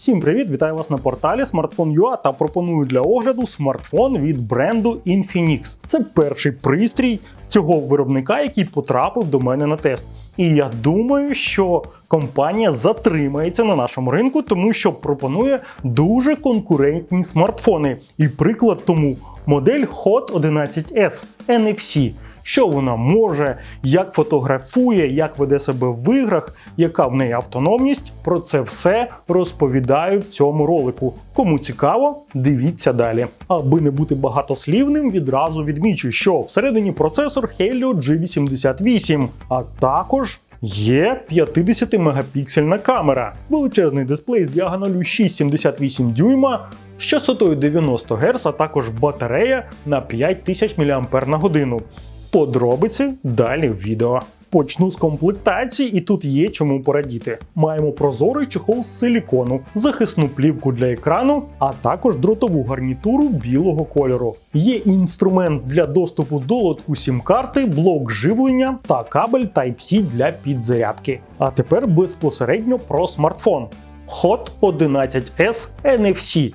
Всім привіт! Вітаю вас на порталі Smartphone.ua та пропоную для огляду смартфон від бренду Infinix. Це перший пристрій цього виробника, який потрапив до мене на тест. І я думаю, що компанія затримається на нашому ринку, тому що пропонує дуже конкурентні смартфони. І приклад тому модель Hot 11S NFC. Що вона може, як фотографує, як веде себе в іграх, яка в неї автономність. Про це все розповідаю в цьому ролику. Кому цікаво, дивіться далі. Аби не бути багатослівним, відразу відмічу, що всередині процесор Helio G88, а також. Є 50-мегапіксельна камера, величезний дисплей з діагоналю 6,78 дюйма з частотою 90 Гц, а також батарея на 5000 мАч. Подробиці далі в відео. Почну з комплектації, і тут є чому порадіти. Маємо прозорий чехол з силікону, захисну плівку для екрану, а також дротову гарнітуру білого кольору. Є інструмент для доступу до лотку сім-карти, блок живлення та кабель Type-C для підзарядки. А тепер безпосередньо про смартфон. Hot 11S NFC.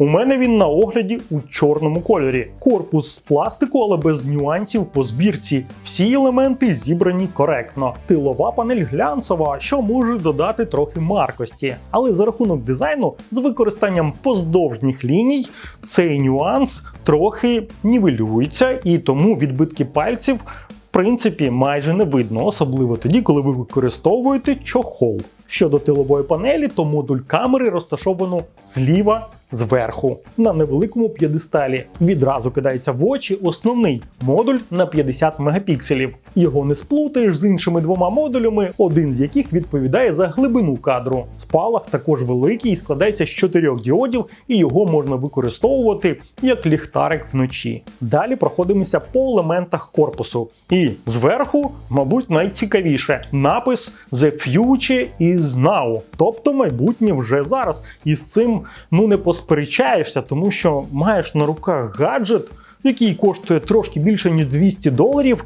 У мене він на огляді у чорному кольорі. Корпус з пластику, але без нюансів по збірці. Всі елементи зібрані коректно. Тилова панель глянцева, що може додати трохи маркості. Але за рахунок дизайну з використанням поздовжніх ліній цей нюанс трохи нівелюється, і тому відбитки пальців. В принципі, майже не видно, особливо тоді, коли ви використовуєте чохол. Щодо тилової панелі, то модуль камери розташовано зліва зверху на невеликому п'єдесталі. Відразу кидається в очі основний модуль на 50 мегапікселів. Його не сплутаєш з іншими двома модулями, один з яких відповідає за глибину кадру. Спалах також великий складається з чотирьох діодів, і його можна використовувати як ліхтарик вночі. Далі проходимося по елементах корпусу. І зверху, мабуть, найцікавіше напис The Future is Now, тобто майбутнє вже зараз. І з цим ну не посперечаєшся, тому що маєш на руках гаджет, який коштує трошки більше ніж 200 доларів.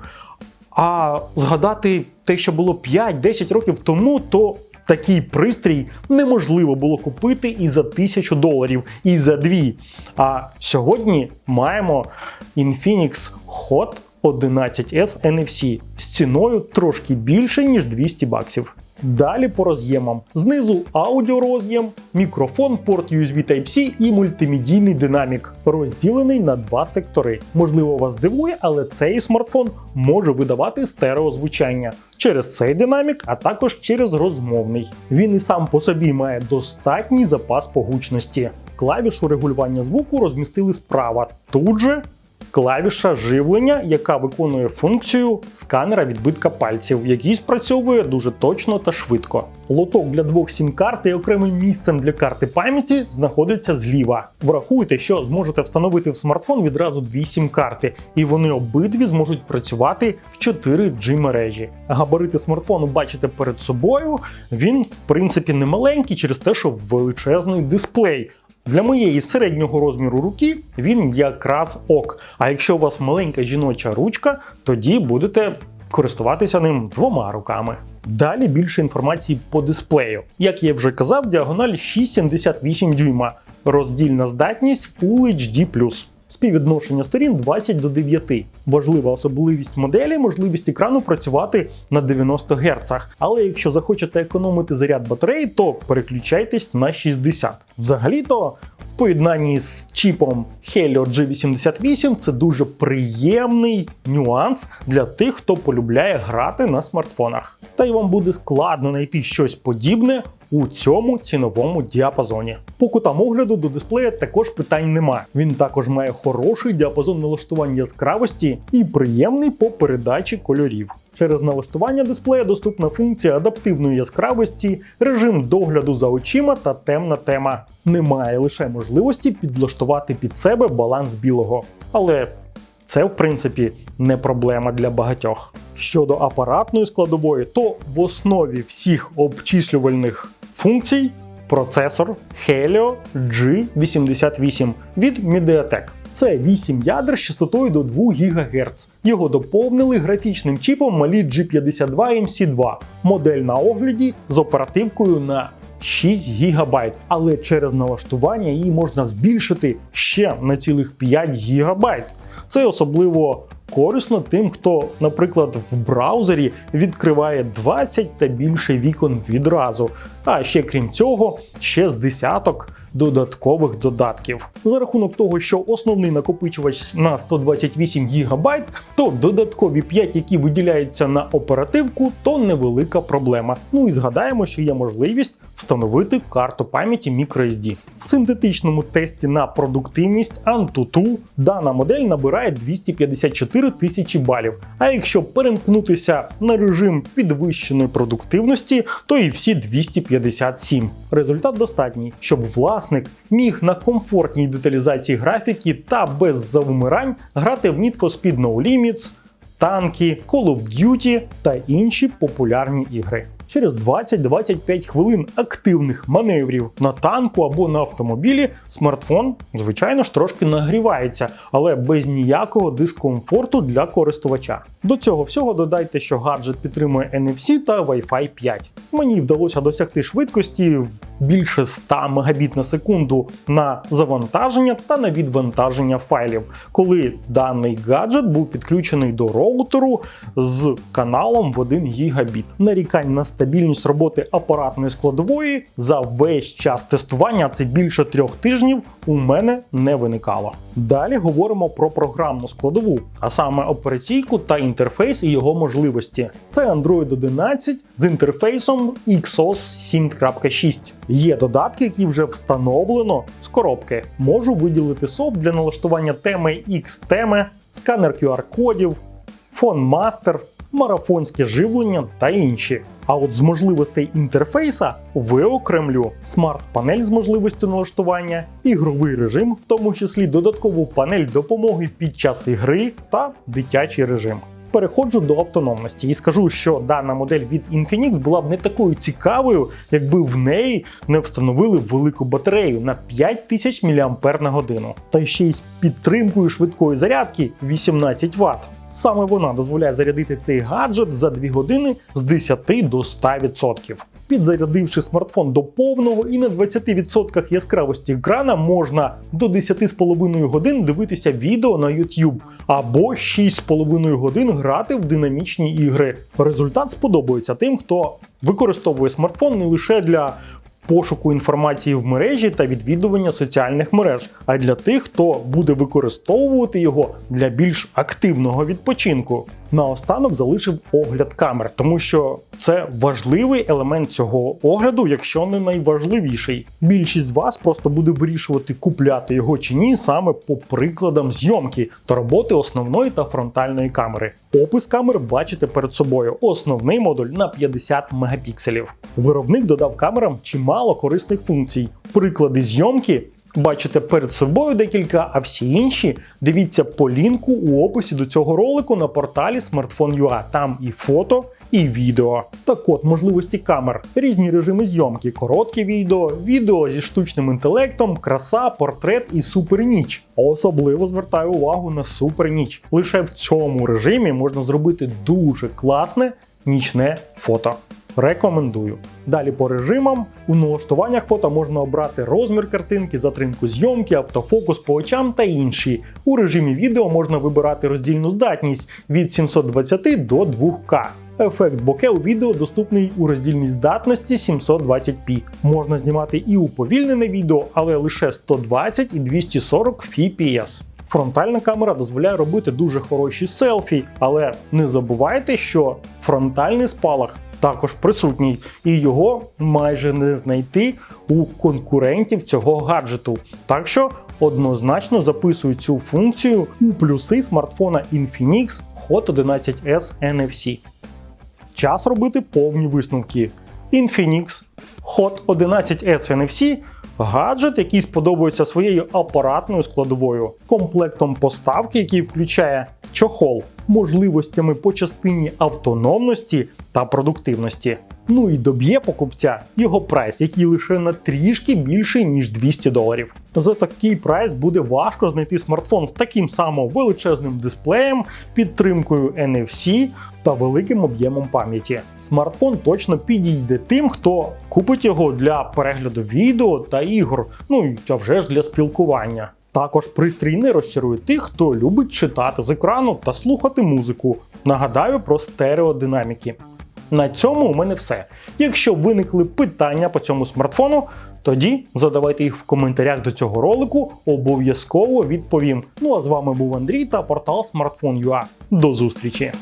А згадати те, що було 5-10 років тому, то такий пристрій неможливо було купити і за тисячу доларів, і за дві. А сьогодні маємо Infinix Hot 11S NFC з ціною трошки більше, ніж 200 баксів. Далі по роз'ємам. Знизу аудіороз'єм, мікрофон, порт USB Type-C і мультимедійний динамік, розділений на два сектори. Можливо, вас дивує, але цей смартфон може видавати стереозвучання через цей динамік, а також через розмовний. Він і сам по собі має достатній запас по гучності. Клавішу регулювання звуку розмістили справа. Тут же клавіша живлення, яка виконує функцію сканера відбитка пальців, який спрацьовує дуже точно та швидко. Лоток для двох сім-карт і окремим місцем для карти пам'яті знаходиться зліва. Врахуйте, що зможете встановити в смартфон відразу дві сім-карти, і вони обидві зможуть працювати в 4G мережі. Габарити смартфону бачите перед собою. Він, в принципі, не маленький через те, що величезний дисплей. Для моєї середнього розміру руки він якраз ок. А якщо у вас маленька жіноча ручка, тоді будете користуватися ним двома руками. Далі більше інформації по дисплею. Як я вже казав, діагональ 6,78 дюйма, роздільна здатність Full HD+. Співвідношення сторін 20 до 9. Важлива особливість моделі можливість екрану працювати на 90 Гц. Але якщо захочете економити заряд батареї, то переключайтесь на 60. Взагалі-то в поєднанні з чіпом Helio G88 це дуже приємний нюанс для тих, хто полюбляє грати на смартфонах. Та й вам буде складно знайти щось подібне у цьому ціновому діапазоні. По кутам огляду до дисплея також питань немає. Він також має хороший діапазон налаштування яскравості і приємний по передачі кольорів. Через налаштування дисплея доступна функція адаптивної яскравості, режим догляду за очима та темна тема. Немає лише можливості підлаштувати під себе баланс білого. Але це, в принципі, не проблема для багатьох. Щодо апаратної складової, то в основі всіх обчислювальних функцій процесор Helio G88 від Mediatek. Це 8 ядер з частотою до 2 ГГц. Його доповнили графічним чіпом Mali G52 MC2, модель на огляді з оперативкою на 6 ГБ, але через налаштування її можна збільшити ще на цілих 5 ГБ. Це особливо корисно тим, хто, наприклад, в браузері відкриває 20 та більше вікон відразу. А ще крім цього, ще з десяток додаткових додатків. За рахунок того, що основний накопичувач на 128 ГБ, то додаткові 5, які виділяються на оперативку, то невелика проблема. Ну і згадаємо, що є можливість встановити карту пам'яті microSD. В синтетичному тесті на продуктивність Antutu дана модель набирає 254 тисячі балів. А якщо перемкнутися на режим підвищеної продуктивності, то і всі 257. Результат достатній, щоб власник міг на комфортній деталізації графіки та без завмирань грати в Need for Speed No Limits, танки, Call of Duty та інші популярні ігри. Через 20-25 хвилин активних маневрів на танку або на автомобілі смартфон, звичайно ж, трошки нагрівається, але без ніякого дискомфорту для користувача. До цього всього додайте, що гаджет підтримує NFC та Wi-Fi 5. Мені вдалося досягти швидкості більше 100 Мбіт на секунду на завантаження та на відвантаження файлів, коли даний гаджет був підключений до роутеру з каналом в 1 гігабіт. Нарікань на стабільність роботи апаратної складової за весь час тестування, це більше трьох тижнів, у мене не виникало. Далі говоримо про програмну складову, а саме операційку та інтерфейс і його можливості. Це Android 11 з інтерфейсом XOS 7.6. Є додатки, які вже встановлено з коробки. Можу виділити софт для налаштування теми X-теми, сканер QR-кодів, фон мастер, марафонське живлення та інші. А от з можливостей інтерфейса виокремлю смарт-панель з можливістю налаштування, ігровий режим, в тому числі додаткову панель допомоги під час ігри та дитячий режим. Переходжу до автономності і скажу, що дана модель від Infinix була б не такою цікавою, якби в неї не встановили велику батарею на 5000 мАч, та ще й з підтримкою швидкої зарядки 18 Вт. Саме вона дозволяє зарядити цей гаджет за 2 години з 10 до 100%. Підзарядивши смартфон до повного і на 20% яскравості екрана можна до 10,5 годин дивитися відео на YouTube або 6,5 годин грати в динамічні ігри. Результат сподобається тим, хто використовує смартфон не лише для пошуку інформації в мережі та відвідування соціальних мереж, а й для тих, хто буде використовувати його для більш активного відпочинку. Наостанок залишив огляд камер, тому що це важливий елемент цього огляду, якщо не найважливіший. Більшість з вас просто буде вирішувати, купляти його чи ні, саме по прикладам зйомки та роботи основної та фронтальної камери. Опис камер бачите перед собою. Основний модуль на 50 мегапікселів. Виробник додав камерам чимало корисних функцій. Приклади зйомки бачите перед собою декілька, а всі інші дивіться по лінку у описі до цього ролику на порталі Smartphone.ua. Там і фото. І відео. Так от, можливості камер, різні режими зйомки, коротке відео, відео зі штучним інтелектом, краса, портрет і суперніч. Особливо звертаю увагу на суперніч. Лише в цьому режимі можна зробити дуже класне нічне фото. Рекомендую. Далі по режимам. У налаштуваннях фото можна обрати розмір картинки, затримку зйомки, автофокус по очам та інші. У режимі відео можна вибирати роздільну здатність від 720 до 2К. Ефект боке у відео доступний у роздільній здатності 720p. Можна знімати і уповільнене відео, але лише 120 і 240 fps. Фронтальна камера дозволяє робити дуже хороші селфі, але не забувайте, що фронтальний спалах також присутній, і його майже не знайти у конкурентів цього гаджету. Так що однозначно записую цю функцію у плюси смартфона Infinix Hot 11S NFC. Час робити повні висновки. Infinix Hot 11S NFC гаджет, який сподобається своєю апаратною складовою, комплектом поставки, який включає чохол, можливостями по частині автономності та продуктивності. Ну і доб'є покупця його прайс, який лише на трішки більший ніж 200 доларів. За такий прайс буде важко знайти смартфон з таким самим величезним дисплеєм, підтримкою NFC та великим об'ємом пам'яті. Смартфон точно підійде тим, хто купить його для перегляду відео та ігор, ну і а вже ж для спілкування. Також пристрій не розчарує тих, хто любить читати з екрану та слухати музику. Нагадаю про стереодинаміки. На цьому у мене все. Якщо виникли питання по цьому смартфону, тоді задавайте їх в коментарях до цього ролику, обов'язково відповім. Ну а з вами був Андрій та портал Smartphone.ua. До зустрічі!